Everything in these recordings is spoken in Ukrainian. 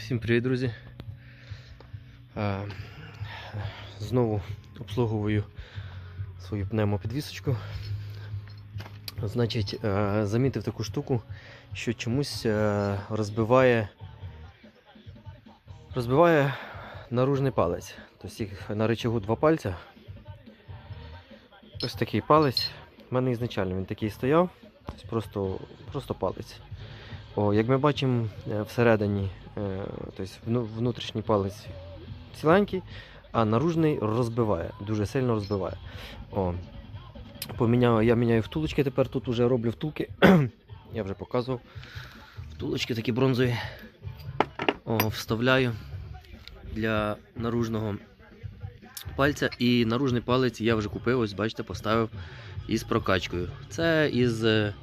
Всім привіт, друзі. Е, Знову обслуговую свою пневмопідвісочку. Значить, е, замітив таку штуку, що чомусь е, розбиває, розбиває наружний палець. Тобто їх на рычагу два пальця. Ось такий палець. У мене ізначально він такий стояв, тобто просто, просто палець. О, як ми бачимо е, всередині, е, тобто внутрішній палець ціленький, а наружний розбиває, дуже сильно розбиває. О, поміняв, я міняю втулочки, тепер тут вже роблю втулки. я вже показував. Втулочки такі бронзові. О, вставляю для наружного пальця. І наружний палець я вже купив, ось бачите, поставив із прокачкою. Це із. е,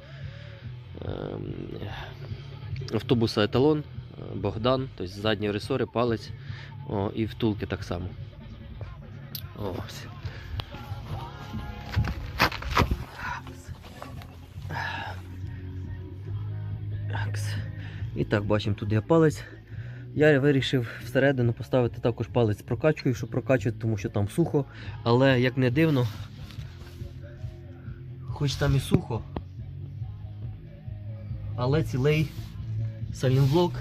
ем, автобуса еталон, е, Богдан, тобто задні ресори, палець о, і втулки так само. Ось. І так, бачимо, тут є палець. Я вирішив всередину поставити також палець з прокачкою, щоб прокачувати, тому що там сухо. Але як не дивно, хоч там і сухо, але цілий салінблок.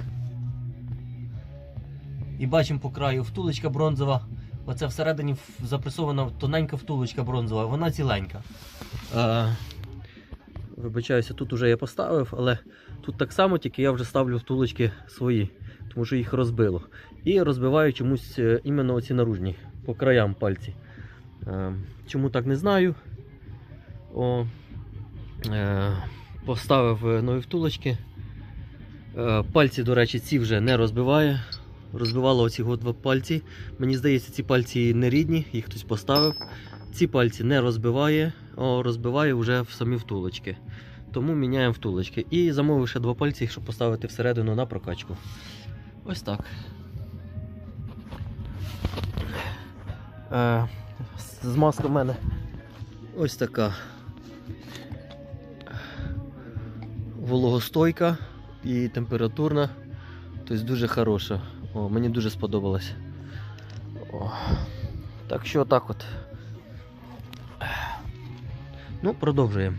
І бачимо по краю втулочка бронзова. Оце всередині запресована тоненька втулочка бронзова, вона ціленька. А, вибачаюся, тут вже я поставив, але тут так само, тільки я вже ставлю втулочки свої, тому що їх розбило. І розбиваю чомусь е, іменно оці наружні по краям пальці. Е, чому так не знаю. О, е, поставив е, нові втулочки. Е, Пальці, до речі, ці вже не розбиває. Розбивало оці два пальці. Мені здається, ці пальці не рідні, їх хтось поставив. Ці пальці не розбиває, а розбиває вже в самі втулочки. Тому міняємо втулочки. І замовив ще два пальці, щоб поставити всередину на прокачку. Ось так. Е, змазка в мене ось така. Вологостойка і температурна. Тобто дуже хороша. О, мені дуже сподобалось. О. Так що так от. Ну, продовжуємо.